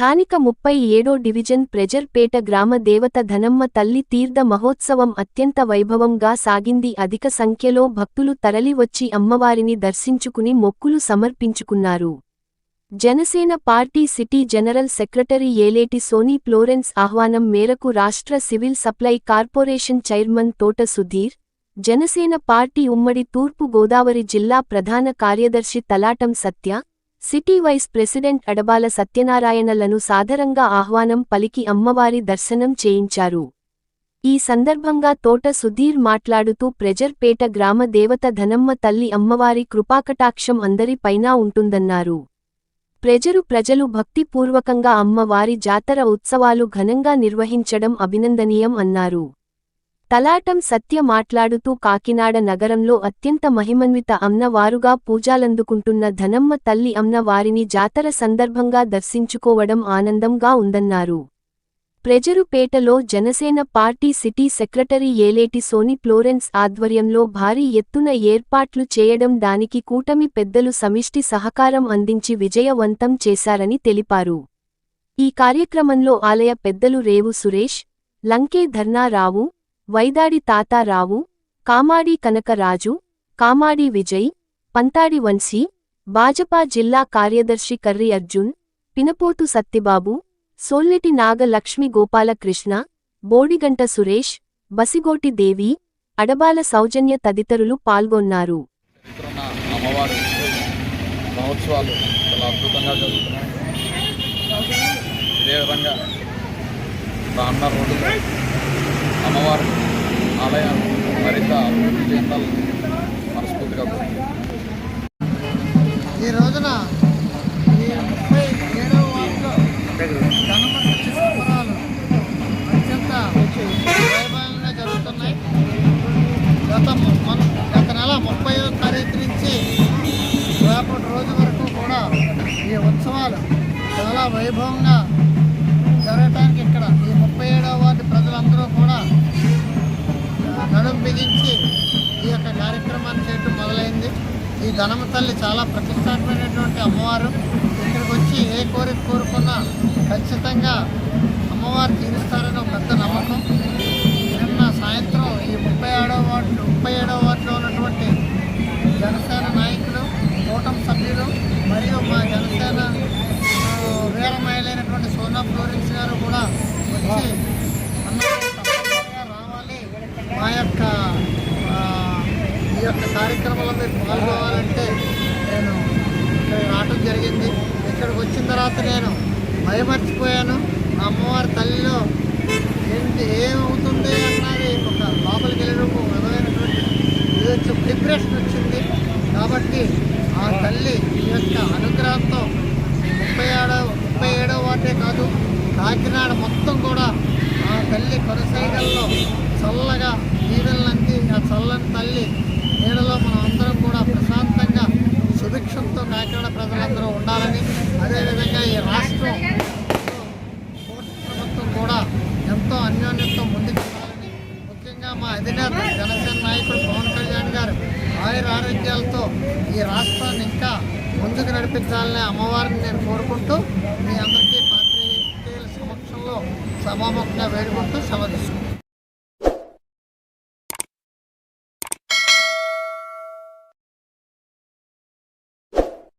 స్థానిక ముప్పై ఏడో డివిజన్ ప్రెజర్పేట గ్రామ దేవత ధనమ్మ తల్లి తీర్థ మహోత్సవం అత్యంత వైభవంగా సాగింది. అధిక సంఖ్యలో భక్తులు తరలివచ్చి అమ్మవారిని దర్శించుకుని మొక్కులు సమర్పించుకున్నారు. Janasena party city general secretary Eleti Soni Florence ఆహ్వానం మేరకు రాష్ట్ర సివిల్ సప్లై కార్పొరేషన్ చైర్మన్ తోట సుధీర్ జనసేన పార్టీ ఉమ్మడి తూర్పు గోదావరి జిల్లా ప్రధాన కార్యదర్శి Talatam Satya city vice president Adabala సత్యనారాయణలను సాదరంగా ఆహ్వానం పలికి అమ్మవారి దర్శనం చేయించారు. ఈ సందర్భంగా తోట సుధీర్ మాట్లాడుతూ ప్రెజర్పేట గ్రామ దేవత ధనమ్మ తల్లి అమ్మవారి కృపాకటాక్షం అందరిపైనా ఉంటుందన్నారు. ప్రజరు ప్రజలు భక్తిపూర్వకంగా అమ్మవారి జాతర ఉత్సవాలు ఘనంగా నిర్వహించడం అభినందనీయం అన్నారు. తలాటం సత్య మాట్లాడుతూ కాకినాడ నగరంలో అత్యంత మహిమన్విత అమ్మవారుగా పూజాలందుకుంటున్న ధనమ్మ తల్లి అమ్నవారిని జాతర సందర్భంగా దర్శించుకోవడం ఆనందంగా ఉందన్నారు. ప్రెజరుపేటలో Janasena party city secretary Eleti Soni Florence ఆధ్వర్యంలో భారీ ఎత్తున ఏర్పాట్లు చేయడం దానికి కూటమి పెద్దలు సమిష్టి సహకారం అందించి విజయవంతం చేశారని తెలిపారు. ఈ కార్యక్రమంలో ఆలయ పెద్దలు రేవు సురేష్ లంకే ధర్నారావు వైదాడి తాతారావు కామాడి కనకరాజు కామాడి విజయ్ పంతాడి వంశీ భాజపా జిల్లా కార్యదర్శి కర్రి అర్జున్ పినపోతు సత్తిబాబు సోల్లెటి నాగ లక్ష్మి గోపాలకృష్ణ బోడిగంట సురేష్ బసిగోటి దేవి అడబాల సౌజన్య తదితరులు పాల్గొన్నారు. మహోత్సవాలు చాలా అద్భుతంగా జరుగుతున్నాయి. ఇదే విధంగా రానున్న రోజుల్లో అమ్మవారి ఆలయాలు మరింత అభివృద్ధి చెందాలని మనస్ఫూర్తిగా ఈ రోజున ఈ ముప్పై ఏడవ వార్డులో గణపతి సంబరాలు అత్యంత వైభవంగా జరుగుతున్నాయి. గత గత నెల ముప్పై తారీఖు నుంచి రేపటి రోజు వరకు కూడా ఈ ఉత్సవాలు చాలా వైభవంగా ఈ ధనమ తల్లి చాలా ప్రతిష్టాత్మైనటువంటి అమ్మవారు. ఇక్కడికి వచ్చి ఏ కోరిక కోరుకున్నా ఖచ్చితంగా అమ్మవారు తీరుస్తారని ఒక పెద్ద నమ్మకం. నిన్న సాయంత్రం ఈ ముప్పై ఏడవ వార్డు ముప్పై ఏడవ వార్డులో ఉన్నటువంటి జనసేన నాయకులు కూటమి సభ్యులు మరియు మా జనసేన వీరమయలైనటువంటి సోనా ఫ్లోరెన్స్ గారు కూడా వచ్చి రావాలి. మా యొక్క ఈ యొక్క కార్యక్రమంలో మీరు వచ్చిన తర్వాత నేను భయమర్చిపోయాను. అమ్మవారి తల్లిలో ఏంటి ఏమవుతుంది అన్నది ఒక లోపలికి వెళ్ళడం ఒక విధమైనటువంటి ఇది డిప్రెషన్ వచ్చింది. కాబట్టి ఆ తల్లి ఈ యొక్క అనుగ్రహంతో ముప్పై ఆడో ముప్పై ఏడో వాటే కాదు కాకినాడ మొత్తం కూడా ఆ తల్లి కొనసాగల్లో చల్లగా దీవెనలంది ఆ చల్లని తల్లి నీడలో మనం అందరం కూడా సుభిక్షంతో కాకినాడ ప్రజలందరూ ఉండాలని అదేవిధంగా ఈ రాష్ట్రం ప్రభుత్వం కూడా ఎంతో అన్యోన్యంతో ముందుకు వెళ్ళాలని ముఖ్యంగా మా అధినేత జనసేన నాయకుడు పవన్ కళ్యాణ్ గారు ఆయుర ఆరోగ్యాలతో ఈ రాష్ట్రాన్ని ఇంకా ముందుకు నడిపించాలని అమ్మవారిని నేను కోరుకుంటూ మీ అందరికీ పాత్రికేయుల సమక్షంలో సభాముఖంగా వేడుకుంటూ సెలవు